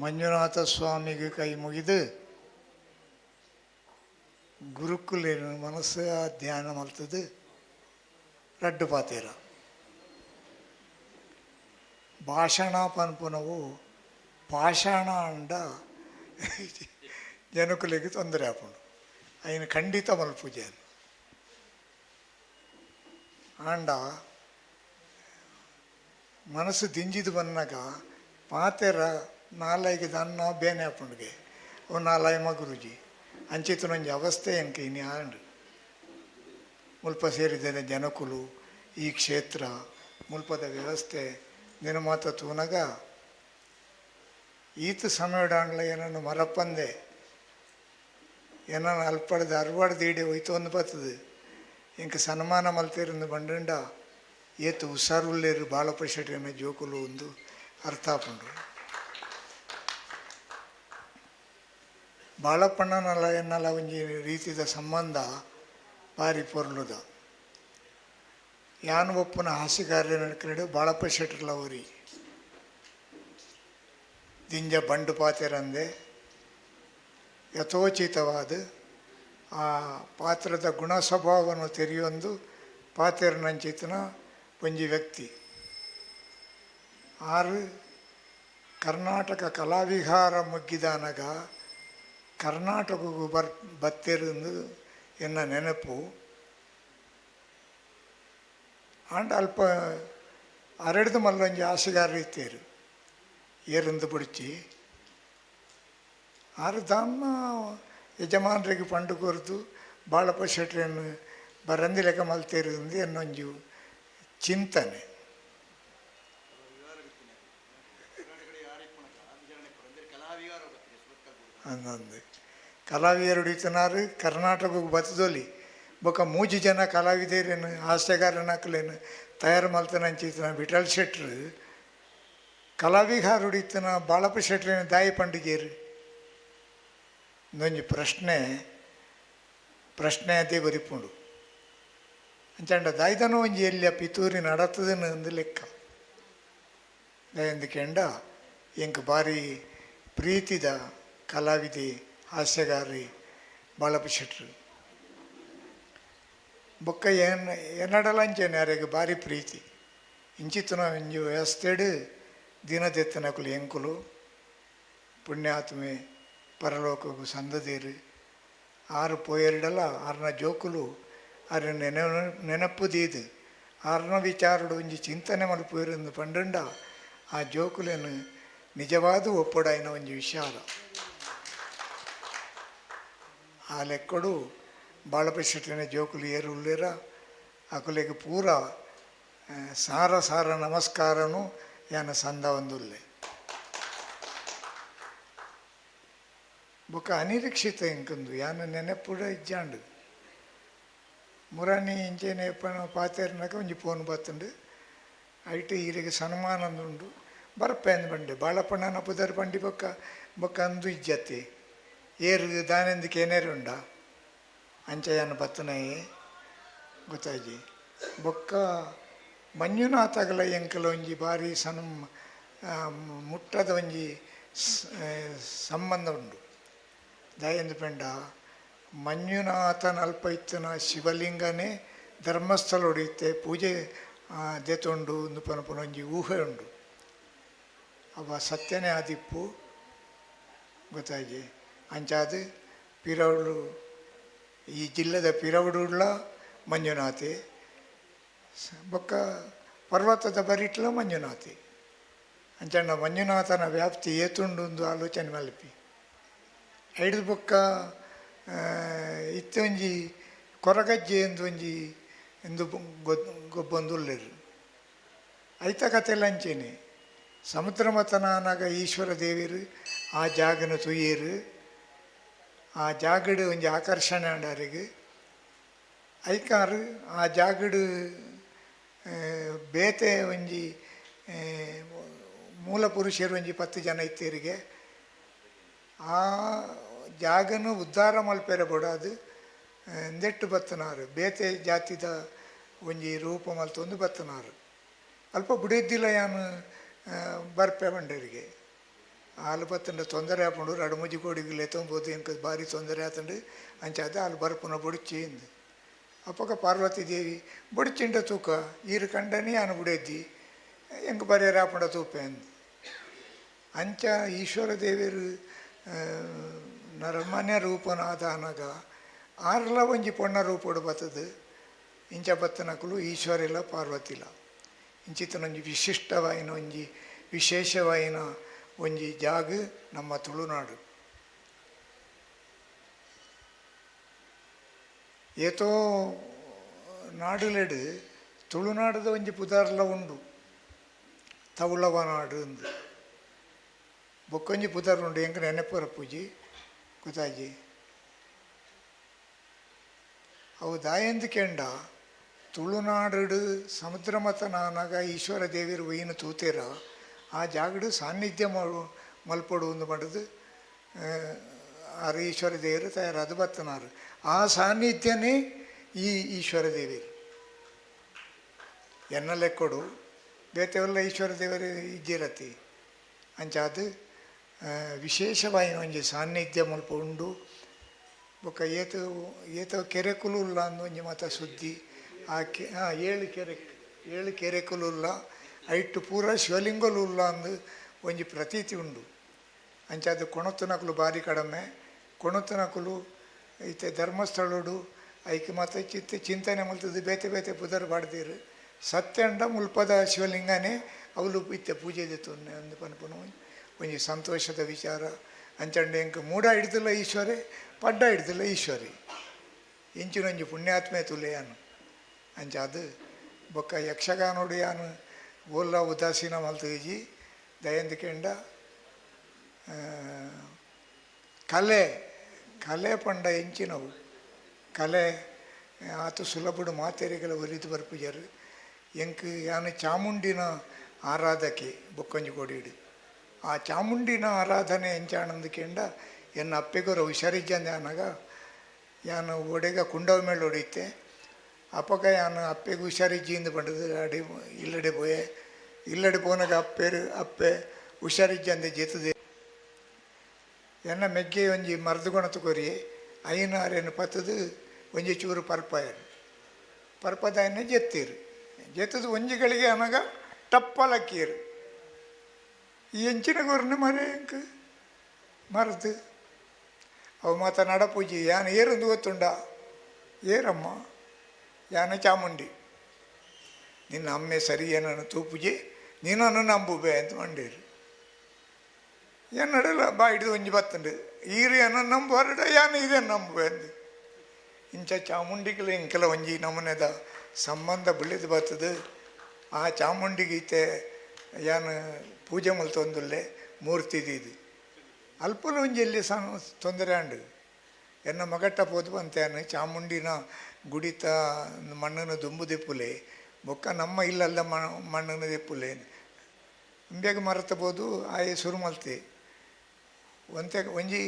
ಮಂಜುನಾಥ ಸ್ವಾಮಿಗೆ ಕೈ ಮುಗಿದು ಗುರುಕುಲಿನ ಮನಸ್ಸು ಧ್ಯಾನ ಮಲ್ತದು ರಡ್ಡು ಪಾತೀರ ಭಾಷಣ ಪನ್ಪುನವು ಪಾಷಾಣ ಅಂಡ ಜನಕುಲಿಗೆ ತೊಂದರೆ ಆಪುಂಡು ఆయన ಖಂಡಿತ ಮಲ್ಪುಜೆ ಆಂಡ ಮನಸ್ಸು ದಿಂಜಿದು ಬಂದಾಗ ಪಾತೆರ ನಾಲೈಗೆ ದನ್ನ ಬೇನೆ ಆಪುಂಡ್ಗೆ ಓ ನಾಲಾಯಮ ಗುರುಜಿ. ಅಂಚಿತು ನಂಜಿ ಅವಸ್ಥೆ ಎಂಕೆ ಇನಿ ಆಂಡ್ ಮುಲ್ಪ ಸೇರಿದ್ದೇನೆ ಜನಕುಲು, ಈ ಕ್ಷೇತ್ರ, ಮುಲ್ಪದ ವ್ಯವಸ್ಥೆ ನಿನಮಾತ ತೂನಗ. ಈತ ಸಮಯಡಾಂಡ್ಲ ಏನನ್ನು ಮರಪ್ಪಂದೆ. ಏನನ್ನು ಅಲ್ಪಡ್ದು ಅರ್ವಾಡ್ದು ಈಡೆ ಹೋಯ್ತು ಒಂದು ಬರ್ತದೆ ಇಂಕ ಸನ್ಮಾನ ಮಲ್ತಿರಂದು ಬಂಡಂಡ. ಏತು ಹುಷಾರುಳ್ಳೇರು ಬಾಳಪ್ಪ ಶೆಟ್ಟಿನ ಜೋಕುಲು ಒಂದು ಅರ್ಥ ಬಾಳಪ್ಪಣ್ಣನಲ್ಲ ಎನ್ನಲ್ಲ ಒಂಜಿ ರೀತಿದ ಸಂಬಂಧ ಭಾರಿ ಪೊರ್ಲುದ ಯಾನ್ ಒಪ್ಪನ ಹಾಸಿಗಾರ್ಯ ನಡ್ಕೊಂಡು ಬಾಳಪ್ಪ ಶೆಟ್ರಲ ಊರಿ ದಿಂಜ ಬಂಡು ಪಾತೆರಂದೆ ಯಥೋಚಿತವಾದ ಆ ಪಾತ್ರದ ಗುಣ ಸ್ವಭಾವವನ್ನು ತೆರೆಯೊಂದು ಪಾತೆರನಂಚಿತನ ಒಂಜಿ ವ್ಯಕ್ತಿ. ಆರು ಕರ್ನಾಟಕ ಕಲಾವಿಹಾರ ಮುಗ್ಗಿದಾನಗ ಕರ್ನಾಟಕಗೂ ಬರ್ ಬತ್ತಿರಂದು ಎನ್ನ ನೆನಪು. ಆಂಡ ಅಲ್ಪ ಅರಡ್ದು ಮಲ್ಲೊಂಜಿ ಆಸೆಗಾರ ಇತ್ತೇರು, ಏರಂದು ಬಿಡಿಚಿ. ಆರು ದಾಮ ಯಜಮಾನರಿಗೆ ಪಂಡು ಕೊರ್ದು ಬಾಳಪ್ಪ ಶೆಟ್ರನ್ನು ಬರಂದಿ ಲೆಕ್ಕ ಮಲ್ತೇರಿಂದ ಎನ್ನೊಂಜು ಚಿಂತನೆ. ಅನ್ನೊಂದು ಕಲಾವಿದರು ಹಿಡಿತನಾರು ಕರ್ನಾಟಕಕ್ಕೆ ಬತ್ತದೋಲಿ. ಬೊಕ್ಕ ಮೂಜಿ ಜನ ಕಲಾವಿದರೇನು ಹಾಸ್ಯಗಾರನಾಕಲೇನು ತಯಾರು ಮಲ್ತನ ಅಂಚಿತನ ವಿಠಲ್ ಶೆಟ್ರು. ಕಲಾವಿಗಾರ ಹೊಡಿತನ ಬಾಳಪ್ಪ ಶೆಟ್ರಿನ ದಾಯಿ ಪಂಡಿಗೇರು ಇನ್ನೊಂದು ಪ್ರಶ್ನೆ ಪ್ರಶ್ನೆ ಅದೇ ಬರಿಪುಂಡು. ಅಂಚಂಡ ದಾಯ್ದನ ಒಂಜಿ ಎಲ್ಲಿ ಪಿತೂರಿ ನಡತದನ್ನು ಒಂದು ಲೆಕ್ಕ. ದಯಂದಕೆಂಡ, ಎಂಕ್ ಭಾರಿ ಪ್ರೀತಿದ ಕಲಾವಿದೆ ಹಾಸ್ಯಗಾರಿ ಬಾಳಪ್ಪ ಶೆಟ್ರು ಬೊಕ್ಕ ಏನ್ ಎನ್ನಡಲಂಚೇನೆ ಯಾರಿಗೆ ಭಾರಿ ಪ್ರೀತಿ. ಇಂಚಿತ್ತನ ಇಂಜು ವ್ಯವಸ್ಥೆಡು ದಿನದೆತ್ತನಕುಲು ಎಂಕುಲು ಪುಣ್ಯಾತ್ಮೆ ಪರಲೋಕಕ್ಕೂ ಸಂದದೇರು. ಆರು ಪೋಯರಿಡಲ ಆರ್ನ ಜೋಕುಲು ಆರ ನೆನೆ ನೆನಪು ದೀದು ಆರ್ನ ವಿಚಾರಡು ಒಂಜಿ ಚಿಂತನೆ ಮಲ್ಪುವೆರೆಂದು ಪಂಡುಂಡ, ಆ ಜೋಕುಲೇನು ನಿಜವಾದ ಒಪ್ಪಡಾಯಿನ ಒಂಜಿ ವಿಚಾರ ಆ ಲೆಕ್ಕಡು ಬಾಳಪ್ಪ ಶೆಟ್ಟಿನ ಜೋಕುಲು ಏರು ಉಳ್ಳೇರ ಅಕುಲೆಗೆ ಪೂರ ಆ, ಸಾರ ಸಾರ ನಮಸ್ಕಾರನು ಯಾನ ಸಂದ ಒಂದುಲ್ಲೆ ಬೊಕ ಅನಿರೀಕ್ಷಿತ ಇಂಕಂದು ಯಾನ ನೆನಪುಡ ಇಜ್ಜಾಂಡು ಮುರಾನಿ ಇಂಚೇನೆ ಪಣ ಪಾತೇರ್ನಾಗ ಒಂಜಿ ಫೋನ್ ಬತ್ತುಂಡು ಐಟ್ ಈರಿಗೆ ಸನ್ಮಾನಂದುಂಡು ಬರ್ಪೆ ಅಂದ್ ಬಂಡೆ ಬಾಳಪ್ಪಣ್ಣನ ಪುದರ್ ಬಂಡಿ ಬೊಕ್ಕ ಬೊಕ್ಕ ಅಂದು ಇಜ್ಜತಿ ದಾನೆಂದಕ್ಕೆ ಏನೇರು ಉಂಡ? ಅಂಚಯ್ಯನ ಬತ್ತನಾಯಿ ಗೊತ್ತಾಜಿ ಬೊಕ್ಕ ಮಂಜುನಾಥಗಲ ಎಂಕಲ ಒಂಜಿ ಬಾರಿ ಆ, ಮುಟ್ಟದ ಒಂಜಿ ಸಂಬಂಧ ಉಂಡು. ದಯಂದು ಪೆಂಡ ಮಂಜುನಾಥನ ಅಲ್ಪ ಇತ್ತನ ಶಿವಲಿಂಗನೇ ಧರ್ಮಸ್ಥಳ ಹೊಡೆಯುತ್ತೆ ಪೂಜೆ ದೆತೊಂಡು ಪನ ಒಂಜಿ ಊಹೆ ಉಂಡು. ಅವ ಸತ್ಯನೇ ಆದಿಪ್ಪು ಗೊತ್ತಾಗಿ ಅಂಚಾದ ಪಿರವಳು, ಈ ಜಿಲ್ಲೆದ ಪಿರವಡುಳ್ಳ ಮಂಜುನಾಥೆ. ಬೊಕ್ಕ ಪರ್ವತದ ಬರಿಟ್ಲ ಮಂಜುನಾಥೆ. ಅಂಚಂಡ ಮಂಜುನಾಥನ ವ್ಯಾಪ್ತಿ ಏತುಂಡು ಆಲೋಚನೆ ಮಲ್ಪಿ. ಐದು ಬೊಕ್ಕ ಇತ್ತೊಂಜಿ ಕೊರಗಜ್ಜೆ ಎಂದೊಂಜಿ ಎಂದು ಗೊಬ್ಬೊಂದುಲ್ಲೆರು. ಐತ ಕಥೆಲ್ಲ ಅಂಚೇನೆ ಸಮುದ್ರ ಮತನಾನಾಗ ಈಶ್ವರ ದೇವಿರು, ಆ ಜಾಗನ ತುಯ್ಯರು. ಆ ಜಾಗಡು ಒಂಜಿ ಆಕರ್ಷಣೆ ಅಂಡಾರಿಗೆ ಐಕಾರು ಆ ಜಾಗಡು ಬೇತೆ ಒಂಜಿ ಮೂಲ ಪುರುಷರು ಒಂಜಿ ಪತ್ತು ಜನ ಇತ್ತೀರಿಗೆ. ಆ ಜಾಗನು ಉದ್ಧಾರ ಮಲ್ಪೆರೆ ಬಡಾದು ನೆಟ್ಟು ಬತ್ತನಾರು. ಬೇತೆ ಜಾತಿದ ಒಂಜಿ ರೂಪ ಮಲ್ತೊಂದು ಬತ್ತನಾರು. ಅಲ್ಪ ಬುಡಿದ್ದಿಲ್ಲ ಯಾನು ಬರ್ಪೆ ಬಂಡರಿಗೆ ಹಾಲು ಬತ್ತಂಡ ತೊಂದರೆ ಆಪುಂಡು ರಡು ಮುಜಿ ಕೋಡಿಗೆ ಎತ್ತೊಂಬೋದು ಇಂಕ ಭಾರಿ ತೊಂದರೆ ಆತಂಡು ಅಂಚಾದ ಹಾಲು ಬರ್ಪುನ ಬುಡಿಚಿಂದು ಅಪ್ಪಗ ಪಾರ್ವತಿ ದೇವಿ ಬುಡಿಚಿಂಡ ತೂಕ ಈರು ಕಂಡನಿ ಅನು ಬುಡೆದ್ದಿ ಎಂಕ ಬರೀ ರಾಪುಂಡ ತೂಪೆ ಅಂದು ಅಂಚ ಈಶ್ವರ ದೇವಿಯರು ನರಮನ್ಯ ರೂಪನಾದ ಅನಗ ಆರ್ಲ ಒಂಜಿ ಪೊಣ್ಣ ರೂಪಡು ಬತ್ತದು ಇಂಚ ಬತ್ತನಕುಲು ಈಶ್ವರಿಲ್ಲ ಪಾರ್ವತಿಲ ಇಂಚಿತನೊಂಜಿ ವಿಶಿಷ್ಟವಾಯಿನ ಒಂಜಿ ವಿಶೇಷವಾಯಿನ ಒಂಜಿ ಜಾಗ ನಮ್ಮ ತುಳುನಾಡು. ಏತೋ ನಾಡುಲೆಡು ತುಳುನಾಡದ ಒಂಜಿ ಪುದಾರ್ಲ ಉಂಡು. ತವುಳವ ನಾಡು ಅಂದು. ಬೊಕ್ಕೊಂಜಿ ಪುದಾರ್ ಉಂಡು. ಎಂಕ ನೆನಪರ ಪೂಜಿ, ಕುತಾಜಿ. ಅವು ದಾಯಂದು ಕೆಂಡ ತುಳುನಾಡು ಸಮುದ್ರ ಮತ ನಾನಾಗ ಈಶ್ವರ ದೇವಿರು ಒಯ್ಯಿನ ತೂತೇರ. ಆ ಜಾಗಡು ಸಾನ್ನಿಧ್ಯ ಮಾಡು ಮಲ್ಪಡು ಒಂದು ಮಾಡೋದು ಆರು ಈಶ್ವರ ದೇವರು ತಯಾರಾದ ಬತ್ತನಾರು ಆ ಸಾನ್ನಿಧ್ಯನೇ ಈ ಈಶ್ವರ ದೇವಿ ಎನ್ನ ಲೆಕ್ಕೊಡು ಬೇತೆವೆಲ್ಲ ಈಶ್ವರ ದೇವರು ಇದ್ದಿರತಿ. ಅಂಚಾದ ವಿಶೇಷವಾಗಿ ಒಂಜಿ ಸಾನ್ನಿಧ್ಯ ಮಲ್ಪ ಉಂಡು. ಬೊಕ್ಕ ಏತ ಏತ ಕೆರೆಕುಲುಲ್ಲ ಅಂದು ಒಂಜಿ ಮಾತ ಸುದ್ದಿ. ಆ ಕೆ ಹಾಂ ಏಳು ಕೆರೆ, ಏಳು ಕೆರೆಕುಲುಲ್ಲ ಐಟ್ಟು ಪೂರ ಶಿವಲಿಂಗಲುಲ್ಲ ಅಂದು ಒಂಜಿ ಪ್ರತೀತಿ ಉಂಡು. ಅಂಚಾದ ಕೊಣತುನಕುಲು ಬಾರಿ ಕಡಿಮೆ. ಕೊಣತುನಕುಲು ಐತೆ ಧರ್ಮಸ್ಥಳಡು ಐಕೆ ಮಾತ ಚಿತ್ತ ಚಿಂತನೆ ಮುಲ್ತದ್ದು ಬೇತೆ ಬೇತೆ ಪುದರ್ ಬಾಡ್ದೀರು ಸತ್ಯಂಡ ಮುಲ್ಪದ ಶಿವಲಿಂಗನೇ ಅವಲು ಇತ್ತೆ ಪೂಜೆ ದಿತ್ತೊನ್ನೆ ಒಂದು ಪನ್ಪುನು ಒಂಜಿ ಸಂತೋಷದ ವಿಚಾರ. ಅಂಚಂಡೆ ಎಂಕ ಮೂಡ ಹಿಡ್ದಿಲ್ಲ ಈಶ್ವರೆ, ಪಡ್ಡ ಹಿಡ್ದಿಲ್ಲ ಈಶ್ವರಿ. ಇಂಚಿನೊಂಜಿ ಪುಣ್ಯಾತ್ಮೆ ತುಲೆಯಾನು. ಅಂಚ ಅದು ಬೊಕ್ಕ ಯಕ್ಷಗಾನೋಡು ಯಾನು ಓಲ್ಲ ಉದಾಸೀನ ಮಲ್ತುಜಿ ದಯಂದಿಕೆಂಡ ಕೆಂಡ ಕಲೆ ಕಲೆ ಪಂಡ ಎಂಚಿನವು ಕಲೆ, ಆತು ಸುಲಭಡು ಮಾತೆರೆಗಳ ಒಲಿದು ಬರ್ಪುಜರು. ಎಂಕ್ ಯಾನು ಚಾಮುಂಡಿನ ಆರಾಧಕೆ ಬೊಕ್ಕೊಂಜಿ ಕೊಡಿಡು. ಆ ಚಾಮುಂಡಿನ ಆರಾಧನೆ ಎಂಚಾಣಂದಕೆಂಡ ಎನ್ನ ಅಪ್ಪೆಗೊರ ಹುಷಾರಿಜ್ಜಂದೆ ಅನ್ನಾಗ ಯಾನು ಒಡೆಗ ಕುಂಡವ ಮೇಲೆ ಹೊಡಿತೆ ಅಪ್ಪಗ ಯಾನು ಅಪ್ಪೆಗೆ ಹುಷಾರಿಜ್ಜಿಂದ ಬಂಡದು ಅಡಿ ಇಲ್ಲಡೆ ಪೋಯೆ ಇಲ್ಲಡೆ ಪೋನಾಗ ಅಪ್ಪೆರು ಅಪ್ಪೆ ಹುಷಾರಿಜ್ಜಂದೆ ಜೆತದೆ ಎನ್ನ ಮೆಗ್ಗೆ ಒಂಜಿ ಮರದುಗುಣ ತಗೋರಿ ಐನಾರೇನು ಪತ್ತದು ಒಂಜಿ ಚೂರು ಪರ್ಪಾಯರು ಪರ್ಪದಾಯನ್ನ ಜೆತ್ತೀರು ಜೆತ್ತದು ಒಂಜಿಗಳಿಗೆ ಅನಗ ಟಪ್ಪಲಕ್ಕೀರು ಈ ಎಂಚಿನ ಗೊರ್ನ ಮರೆ ಎಂಕ್ ಮರದು ಅವು ಮಾತ ನಡಪೂಜಿ ಯಾನು ಏರೊಂದು ಗೊತ್ತುಂಡ ಏರಮ್ಮ ಯಾನ ಚಾಮುಂಡಿ ನಿನ್ನ ಅಮ್ಮೆ ಸರಿ ಏನನ್ನು ತೂಪುಜಿ, ನೀನನ್ನು ನಂಬುಬೆ ಅಂತ ಮಂಡೀರು ನಡೆಯಲ್ಲ ಬಾ ಹಿಡಿದು ಒಂಜಿ ಬತ್ತುಂಡು. ಈರು ಏನೋ ನಂಬು ಹೊರಡ ಯಾನ ಇದೇನು ನಂಬುವೆ ಅಂದು. ಇಂಚ ಚಾಮುಂಡಿಗಳ ಇಂಕೆಲ ಒಂಜಿ ನಮನೆದ ಸಂಬಂಧ ಬೆಳೆದು ಬರ್ತದೆ. ಆ ಚಾಮುಂಡಿ ಗೀತೆ ಏನು ಪೂಜೆ ಮಲ್ತೊಂದುಲ್ಲೆ ಮೂರ್ತಿ ಇದು ಒಂಜಿ ಎಲ್ಲಿ ಸಣ್ಣ ತೊಂದರೆ ಅಂಡು ಎನ್ನ ಮಗಟ್ಟ ಪೋದು ಬಂತೇನು ಚಾಮುಂಡಿನ ಗುಡಿತ, ಮಣ್ಣನ್ನು ದುಂಬು ದಿಪ್ಪುಲೆ ಬೊಕ್ಕ ನಮ್ಮ ಇಲ್ಲಲ್ಲ ಮಣ್ಣನ್ನು ದಿಪ್ಪುಲೆ ಅಂಬೆಗ ಮರತಬೋದು ಆಯೆ ಸುರು ಮಲ್ತೆ. ಒಂತೆ, ಒಂಜಿ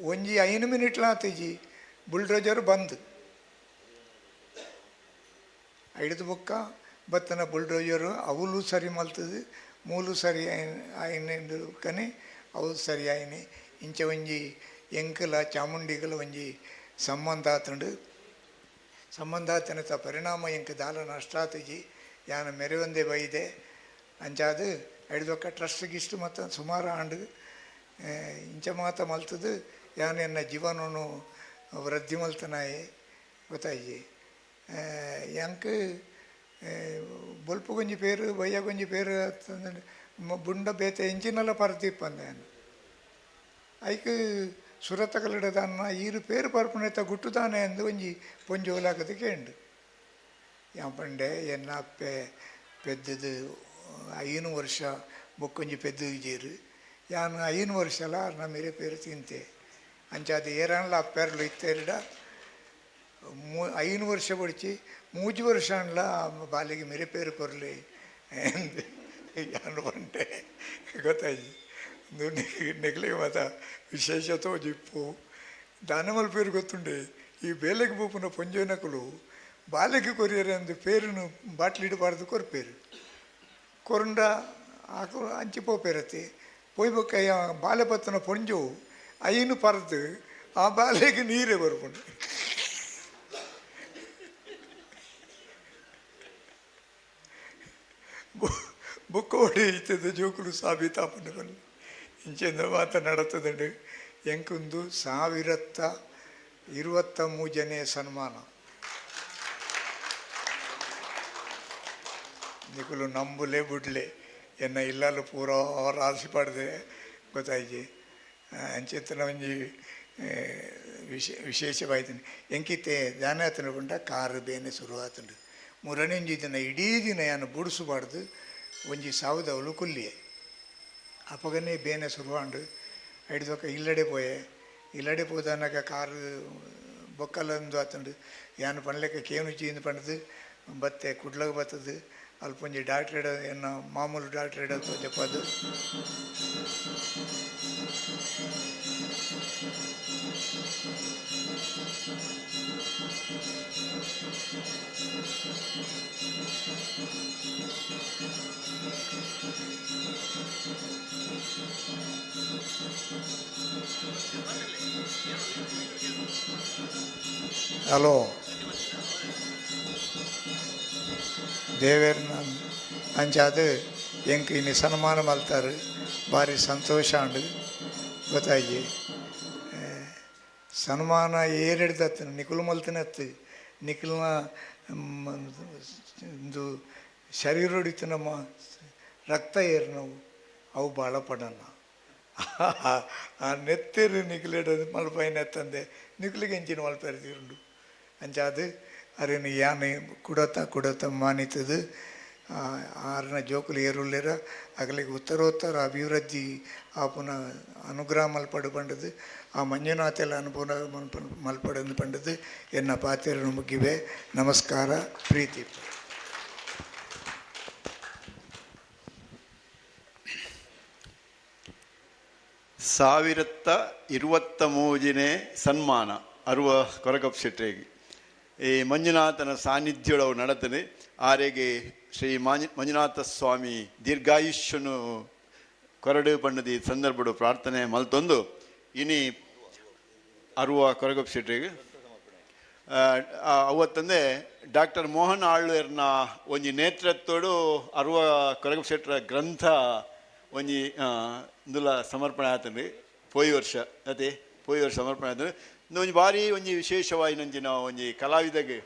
ಒಂಜಿ ಐನು ಮಿನಿಟ್ಲ ಆತಜಿ, ಬುಲ್ಡೋಜರ್ ಬಂದು. ಹಿಡಿದು ಬೊಕ್ಕ, ಬತ್ತನ ಬುಲ್ಡೋಜರು, ಅವಲು ಸರಿ ಮಲ್ತದು, ಮೂಲು ಸರಿ ಆಯ್ನೆಂದು ಕನೆ ಅವು ಸರಿ ಆಯ್ನೆ ಇಂಚ ಒಂಜಿ ಎಂಕಲ, ಚಾಮುಂಡಿಗಲ ಒಂಜಿ ಸಂಬಂಧ ಆತುಂಡು. பரிணாமம் ಪರಿಣಾಮ ಎಂಕ ದಾಲ ನಷ್ಟಾತಜಿ ಯಾನ வைதே ಅಂಚಾದು ಹಿಡಿದೊಕ್ಕ ಟ್ರಸ್ಟ್ ಗಿಸ್ಟ್ ಮತ್ತು ಸುಮಾರು ಆಂಡು ಇಂಚ ಮಾತ ಮಲ್ತದು ಯಾನು ಎನ್ನ ಜೀವನನು ವೃದ್ಧಿ ಮಲ್ತನಾಯೆ ಗೊತ್ತಾಯಿ ಬೊಲ್ಪುಗೊಂಜಿ ಪೇರು ಬಯ್ಯಗೊಂಜಿ ಪೇರು ಅಂತಂದ್ರೆ ಮ- ಬುಂಡ ಬೇತೆ ಎಂಚಿನೆಲ್ಲ ಪರದಿಪ್ಪಂದೆ ಐಕ್ ಸುರತ ಕಲ್ಲಡದನ್ನ ಈರು ಪೇರು ಪರ್ಪುನೆತ ಗುಟ್ಟುದಾನೆ ಅಂದು ಒಂಜಿ ಪೊಂಜಿ ಓಲಾಕದ ಕೇಂಡು ಯಾಂಪಂಡೆ ಎನ್ನ ಅಪ್ಪೆ ಪೆದ್ದದು ಐನು ವರ್ಷ ಬೊಕ್ಕೊಂಜಿ ಪೆದ್ದು ಜೀರು ಯಾನು ಐನು ವರ್ಷಲ ಅರ್ನ ಮೇರೆ ಪೇರು ತಿಂತೆ ಅಂಚಾದ ಏರನ್ಲ ಅಪ್ಪೆರ್ಲು ಇತ್ತೆರಡ ಮೂ ಐನು ವರ್ಷ ಬಡಿಚಿ ಮೂಜಿ ವರ್ಷ ಅನ್ಲ ಬಾಲಿಗೆ ಮೇರೆ ಪೇರು ಕೊರ್ಲಿ ಎಂದು ಯಾನು ಬಂಡೆ ಗೊತ್ತಾಯಿ నెగిలి మాత విశేషతో జిప్పు ದಾನಮಲ್ ಪೇರು ಗೊತ್ತುಂಡೆ ಈ ಬೇಲೆಗೆ ಬೂಪುನ ಪೊಂಜೋನಕಲು ಬಾಲೆಗೆ ಕೊರಿಯರೆ ಅಂದು ಪೇರನ್ನು ಬಾಟ್ಲಿಡಬಾರ್ದು ಕೊರ್ಪೇರು ಕೊರಂಡ ಆಕಲು ಅಂಚಿ ಪೋಪೇರತ್ತೆ ಪೊಯ್ಬೇಕ ಬಾಲೆ ಪತ್ತನ ಪೊಂಜು ಐನು ಪರದು ಆ ಬಾಲೆಗೆ ನೀರೇ ಬರ್ಕೊಂಡು ಬುಕ್ ಓಡಿ ಇತ್ತದ ಜೋಕುಲು ಸಾಬೀತಾಪಣ್ಣಗಳು ಇಂಚೆಂದ ಮಾತನಾಡುತ್ತದೆ ಎಂಕೊಂದು ಸಾವಿರತ್ತ ಇರುವತ್ತ ಮೂಜನೇ ಸನ್ಮಾನ. ನಿಕುಲು ನಂಬುಲೆ ಬಿಡ್ಲೆ. ಎನ್ನ ಇಲ್ಲಲು ಪೂರ ಆಸೆ ಪಡೆದೆ ಗೊತ್ತಾಯ್ತು ಅಂಚೆತ್ತನ ಒಂಜಿ ವಿಶೇ, ವಿಶೇಷವಾಯ್ತೀನಿ. ಎಂಕಿತ್ತೆ ಧ್ಯಾನಾತನ ಬಂಡ ಕಾರು ಬೇನೆ ಶುರುವಾತುಂಡು. ಮೂರನೇ ದಿನ ಇಡೀ ದಿನ ಏನು ಬುಡಿಸಬಾರ್ದು ಒಂಜಿ ಸಾವುದವಳು ಕುಲ್ಲಿಯೇ. അപ്പകനെ ബേനെ സുറുവാണ്ട് അടിച്ചൊക്കെ ഇല്ലടെ പോയേ ഇല്ലടെ പോയതാനൊക്കെ കാറ് ಬೊಕ್ಕಲ್ಲೊಂದು ಆತುಂಡು. ಯಾನು ಪಣಲೆಕ್ಕ ಕೇನು ಚೀಂದು ಪಣದು ಬತ್ತೆ ಕುಡ್ಲಗ ಬತ್ತದು ಅಲ್ಪೊಂಜಿ ಡಾಕ್ಟ್ರೇಡ, ಎನ್ನ ಮಾಮೂಲು ಡಾಕ್ಟ್ರೇಡ ಜಪ್ಪದು ಹಲೋ. ದೇವೇರ್ನ ಅಂಚಾದು ಎಂಕ್ ಇನ್ನು ಸನ್ಮಾನ ಮಲ್ತಾರೆ ಭಾರಿ ಸಂತೋಷ ಉಂಡು ಗೊತ್ತಾಗಿ ಸನ್ಮಾನ ಏರೆಡ್ದತ್ತು ನಿಖುಲು ಮಲ್ತಿನತ್ತು ನಿಖಿಲ್ನ ಒಂದು ಶರೀರ ಹೊಡಿತು ರಕ್ತ ಏರು ಅವು ಭಾಳ ಪಡೋಣ ಆ ನೆತ್ತೇರು ನಿಖಿಲಿಡೋದು ಮಲ್ಪೈನ ಎತ್ತಂದೆ. ನಿಖಿಲಿಗೆ ಹೆಂಚಿನ ಮಲ್ಪೆರ್ದಿರುಂಡು ಅಂಚಾದು அருண் ಯಾನೆ ಕುಡತ ಕುಡತ ಮಾನಿತದು. ಆರನ ಜೋಕುಲು ಏರುಲ್ಲೆರ ಅಗಲಿಗೆ ಉತ್ತರೋತ್ತರ ಅಭಿವೃದ್ಧಿ ಆಪುನ ಅನುಗ್ರಹ ಮಲ್ಪಡು ಪಂಡದು. ಆ ಮಂಜುನಾಥೆಲ್ಲ ಅನುಭವ ಮಲ್ಪ ಮಲ್ಪಡನ್ನು ಪಂಡದು. ಎನ್ನ ಪಾತೆರನ್ನು ಮುಗಿವೆ ನಮಸ್ಕಾರ, ಪ್ರೀತಿ. ಸಾವಿರತ್ತ ಇರುವತ್ತ ಮೂಜಿನೇ ಸನ್ಮಾನ. ಅರುವ ಕೊರಗಪ್ ಶೆಟ್ಟಿಗೆ ಈ ಮಂಜುನಾಥನ ಸಾನ್ನಿಧ್ಯವು ನಡತನೆ ಆರೆಗೆ ಶ್ರೀ ಮಾಂಜ ಮಂಜುನಾಥ ಸ್ವಾಮಿ ದೀರ್ಘಾಯುಷ್ಯನು ಕೊರಡು ಬಣ್ಣದ ಸಂದರ್ಭಡು ಪ್ರಾರ್ಥನೆ ಮಲ್ತೊಂದು. ಇನಿ ಅರುವ ಶೆಟ್ಟಿಗೆ ಅವತ್ತಂದೆ ಡಾಕ್ಟರ್ ಮೋಹನ್ ಆಳ್ವೇರ್ನ ಒಂಜಿ ನೇತೃತ್ವಡು ಅರುವ ಕೊರಗಪ್ಪ ಶೆಟ್ಟರ ಗ್ರಂಥ ಒಂಜಿ ಆ, ಇಂದುಲ ಸಮರ್ಪಣೆ ಆತನ್ರಿ ಪೋಯಿ ವರ್ಷ ಅದೇ ಪೋಯಿ ವರ್ಷ ಸಮರ್ಪಣೆ ಆತಂಡ್ರಿ ಇಂದು ಬಾರಿ ಭಾರಿ ಒಂಜಿ ವಿಶೇಷವಾಗಿ ನಂಜಿನ ಒಂಜಿ ಕಲಾವಿದಗೆ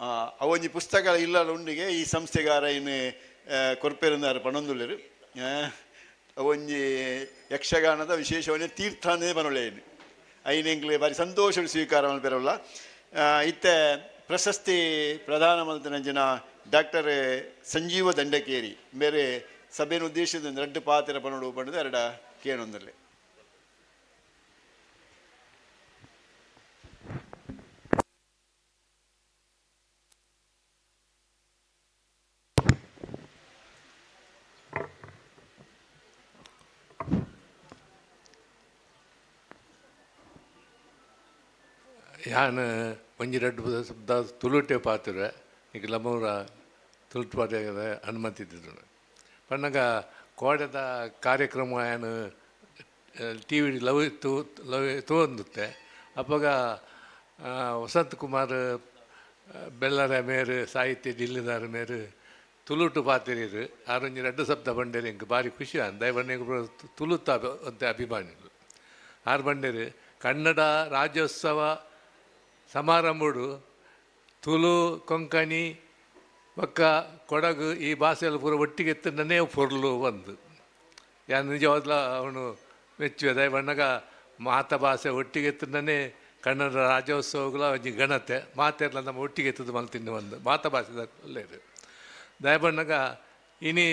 ಆ, ಒಂಜಿ ಪುಸ್ತಕ ಇಲ್ಲ ಉಂಡಿಗೆ ಈ ಸಂಸ್ಥೆಗಾರ ಇನ್ನು ಕೊರ್ಪೆರಂದಾರ ಪಣಂದುಳ್ಳರು. ಒಂಜಿ ಯಕ್ಷಗಾನದ ವಿಶೇಷವಾಗಿ ತೀರ್ಥಾನೇ ಬನೊಳೆಯನ್ನು ಐನೆಂಗ್ಲೆ ಬಾರಿ ಸಂತೋಷ ಸ್ವೀಕಾರ ಮಲ್ಪೆರಲ್ಲ ಇತ್ತೆ ಪ್ರಶಸ್ತಿ ಪ್ರಧಾನ ಮಂತ್ರಿನಂಜಿನ ಡಾಕ್ಟರ್ ಸಂಜೀವ ದಂಡಕೇರಿ ಬೇರೆ ಸಭೆಯನ್ನು ಉದ್ದೇಶದಿಂದ ರಡ್ಡು ಪಾತ್ರ ಪನೋಡು ಬಣ್ಣದ ಎರಡ ಕೇಳೊಂದರಲ್ಲಿ. ಯಾನ್ ಒಂಜಿ ರಡ್ಡು ಶಬ್ದ ತುಳುಟೆ ಪಾತ್ರ ಈಗ ಲಮೂರ ತುಳುಟು ಪಾತ್ರ ಅನುಮತಿ ಇದ್ದಿದ್ದು ಪನ್ನಗ ಕೋಡದ ಕಾರ್ಯಕ್ರಮ ಏನು ಟಿ ವಿ ಲವ್ ತೂ, ಲವ್ ತೋಂದುತ್ತೆ ಅಪ್ಪಾಗ ವಸಂತ್ ಕುಮಾರ್ ಬೆಲ್ಲರ ಮೇರು, ಸಾಹಿತ್ಯ ಜಿಲ್ಲೆದಾರ ಮೇರು ತುಳುಟು ಪಾತಿರೀರು. ಆರೊಂಜಿ ರಡ್ಡು ಸಪ್ತ ಬಂಡೇರಿ ಎಂಕ್ ಭಾರಿ ಖುಷಿ ಅಂದ ಬಂಡೆ ತುಲುತ್ತ ಅಂತ ಅಭಿಮಾನಿಗಳು ಆರು ಬಂಡೇರು, ಕನ್ನಡ ರಾಜ್ಯೋತ್ಸವ ಸಮಾರಂಭಡು ತುಳು ಕೊಂಕಣಿ ಒಕ್ಕ ಕೊಡಗು ಈ ಭಾಷೆಯಲ್ಲಿ ಪೂರ ಒಟ್ಟಿಗೆ ಎತ್ತನೇ ಪೊರ್ಲು ಒಂದು. ಯಾನ್ ನಿಜವಾದ್ಲ ಅವನು ಮೆಚ್ಚುವೆ. ದಯವಣ್ಣಗ ಮಾತ ಭಾಷೆ ಒಟ್ಟಿಗೆ ಎತ್ತನೇ ಕನ್ನಡ ರಾಜ್ಯೋತ್ಸವಗಳ ಒಂಜಿ ಗಣತೆ ಮಾತೆಲ್ಲ ನಮ್ಮ ಒಟ್ಟಿಗೆ ಎತ್ತದು ಮಲ್ತಿನ್ನು ಒಂದು. ಮಾತ ಭಾಷೆ ಒಳ್ಳೆಯದು ದಯಬಣ್ಣಗ ಇನಿ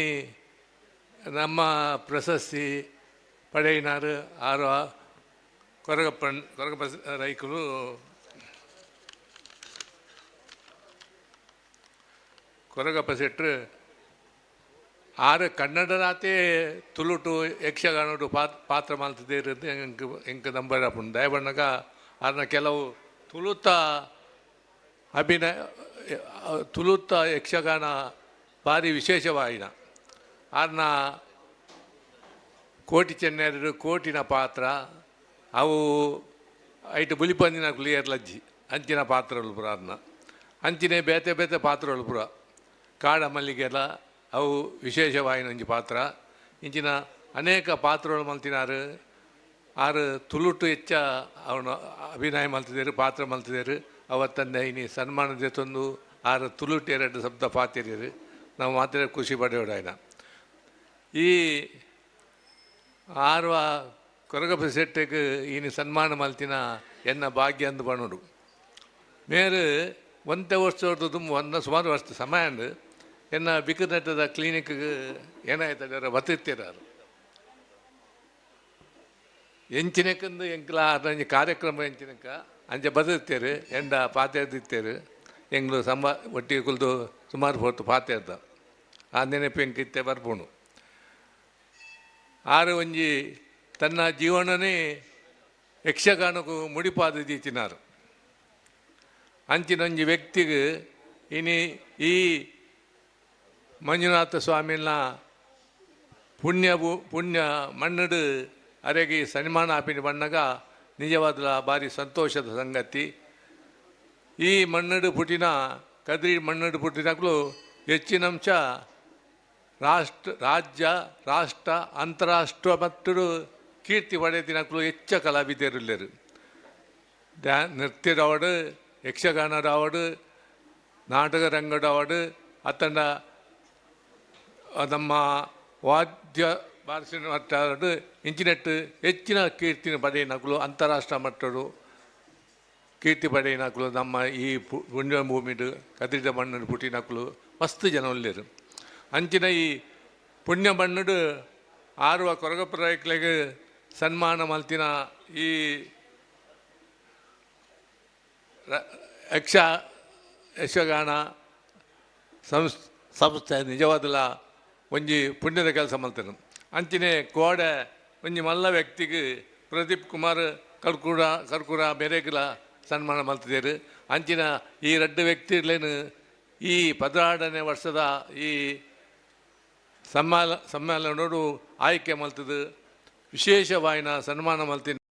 ನಮ್ಮ ಪ್ರಶಸ್ತಿ ಪಡೆಯಿನಾರು ಆರು ಕೊರಗಪ್ಪನ್, ಕೊರಗಪ್ಪ ರೈಕರು ಕೊರಗಪ್ಪ ಶೆಟ್ರು ಆರು ಕನ್ನಡರಾತೆ ತುಳುಟು ಯಕ್ಷಗಾನಡು ಪಾತ್, ಪಾತ್ರ ಮಲ್ತಿದ್ದೇರಿದ್ದು ಎಂಕ್ ಎಂಕ್ ನಂಬರ್ ಅಪ್ಪುಂಡು ದಯಬಣ್ಣಗ ಅದನ್ನ ಕೆಲವು ತುಳುತ ಅಭಿನಯ ತುಳುತ ಯಕ್ಷಗಾನ ಭಾರಿ ವಿಶೇಷವಾಯಿನ. ಅದನ್ನ ಕೋಟಿ ಚೆನ್ನೆರಡು ಕೋಟಿನ ಪಾತ್ರ, ಅವು ಐಟು ಬುಲಿಪಂದಿನ ಗುಲಿಯರ್ ಲಜ್ಜಿ, ಅಂಚಿನ ಪಾತ್ರಗಳು ಪುರ ಅರ್ನ ಅಂಚಿನ ಬೇತೆ ಬೇತೆ ಪಾತ್ರಗಳು ಪುರ. ಕಾಡ ಮಲ್ಲಿಗೆಲ್ಲ ಅವು ವಿಶೇಷವಾಯಿನ ಒಂಜಿ ಪಾತ್ರ. ಇಂಚಿನ ಅನೇಕ ಪಾತ್ರಗಳು ಮಲ್ತಿನಾರು. ಆರು ತುಲುಟು ಹೆಚ್ಚ ಅವನು ಅಭಿನಯ ಮಲ್ತಿದ್ದೇರು ಪಾತ್ರ ಮಲ್ತಿದ್ದೇರು ಅವತ್ತಂದೆ ಇನಿ ಸನ್ಮಾನದ ತಂದು ಆರು ತುಳುಟು ಎರಡು ಶಬ್ದ ಪಾತ್ರರು ನಾವು ಮಾತ್ರ ಖುಷಿ ಪಡೆಯೋಡಾಯ್ನ ಈ ಆರು ಕೊರಗಪ್ಪ ಶೆಟ್ಟಿಗೆ ಇನಿ ಸನ್ಮಾನ ಮಲ್ತಿನ ಎನ್ನ ಭಾಗ್ಯ ಅಂದು ಬಣ್ಣ ಮೇರು ಒಂತೆ ವರ್ಷದ ತುಂಬ, ಒಂದು ಸುಮಾರು ವರ್ಷ ಸಮಯ ಅಂದು ಎನ್ನ ಬಿಕ್ಕನಟ್ಟದ ಕ್ಲಿನಿಕ್ಗೆ ಏನಾಯ್ತದ ಬತ್ತಿರ್ತೀರ ಎಂಚಿನಕ್ಕಂದು ಎಂಕ್ಲ ಅದಂಜಿ ಕಾರ್ಯಕ್ರಮ ಎಂಚಿನಕ್ಕ ಅಂಚೆ ಬದಿರ್ತೇರು ಎಂಡ ಪಾತೆರ್ದಿತ್ತೇರು ಎಂಗ್ಳು ಸಂಬ ಒಟ್ಟಿಗೆ ಕುಲ್ದು ಸುಮಾರು ಹೊತ್ತು ಪಾತೆರ್ದ ಆ ನೆನಪು ಎಂಕಿತ್ತೆ ಬರ್ಬೋಣ ಆರು ಒಂಜಿ ತನ್ನ ಜೀವನನೇ ಯಕ್ಷಗಾನಕ್ಕೂ ಮುಡಿಪಾದ ದೀಚಿನಾರು ಅಂಚಿನೊಂಜಿ ವ್ಯಕ್ತಿಗೆ ಇನಿ ಈ ಮಂಜುನಾಥ ಸ್ವಾಮಿನ ಪುಣ್ಯವು ಪುಣ್ಯ ಮಣ್ಣಡು ಅರೆಗೆ ಸನ್ಮಾನ ಆಪಿನ ಬಣ್ಣಗ ನಿಜವಾದ ಭಾರಿ ಸಂತೋಷದ ಸಂಗತಿ. ಈ ಮನ್ನಡು ಪುಟಿನ, ಕದ್ರಿ ಮಣ್ಣಡು ಹೆಚ್ಚಿನ ಹೆಚ್ಚಿನಂಶ ರಾಷ್ಟ್ರ, ರಾಜ್ಯ, ರಾಷ್ಟ್ರ, ಅಂತಾರಾಷ್ಟ್ರ ಮಟ್ಟಡು ಕೀರ್ತಿ ಪಡೆದಿನಕ್ಕಲು ಹೆಚ್ಚ ಕಲಾವಿದರಿಲ್ಲರು. ಡ್ಯಾ ನೃತ್ಯ ರಾವಡು ಯಕ್ಷಗಾನ ರಾವಡು ನಾಟಕ ರಂಗ ರಾವಡು ಅತ್ತಂಡ ನಮ್ಮ ವಾದ್ಯ ಬಾರಿಸಿನ ಮಟ್ಟದ ಇಂಜಿನಿಯರ್ ಹೆಚ್ಚಿನ ಕೀರ್ತಿನ ಪಡೆಯನಾಗಲು ಅಂತಾರಾಷ್ಟ್ರ ಮಟ್ಟಡು ಕೀರ್ತಿ ಪಡೆಯನಾಗಲು ನಮ್ಮ ಈ ಪುಣ್ಯ ಭೂಮಿಡು ಕದಿರಿದ ಮಣ್ಣು ಪುಟ್ಟಿನಕ್ಕಲು ಮಸ್ತ್ ಜನ ಒಳ್ಳೆಯರು ಅಂಚಿನ ಈ ಪುಣ್ಯ ಮಣ್ಣುಡು ಆರುವ ಕೊರಗಪ್ರಾಯಕ್ಲೆಗೆ ಸನ್ಮಾನ ಮಲ್ತಿನ ಈ ಯಕ್ಷ ಯಕ್ಷಗಾನ ಸಂಸ್, ಸಂಸ್ಥೆ ನಿಜವಾದಲ ಒಂಜಿ ಪುಣ್ಯದ ಕೆಲಸ ಮಲ್ತನು. ಅಂಚಿನೆ ಕೋಡೆ, ಒಂಜಿ ಮಲ್ಲ ವ್ಯಕ್ತಿಗೆ ಪ್ರದೀಪ್ ಕುಮಾರ್ ಕರ್ಕುರ ಕರ್ಕುರ ಬೇರೆಗಿಲ್ಲ ಸನ್ಮಾನ ಮಲ್ತಿದ್ದೇರು. ಅಂಚಿನ ಈ ಎರಡು ವ್ಯಕ್ತಿಗಳೇನು ಈ ಪದಿನಾರನೇ ವರ್ಷದ ಈ ಸಮ್ಮಾಲ ಸಮ್ಮೇಳನೋಡು ಆಯ್ಕೆ ಮಲ್ತದು. ವಿಶೇಷವಾಯಿನ ಸನ್ಮಾನ ಮಲ್ತಿನ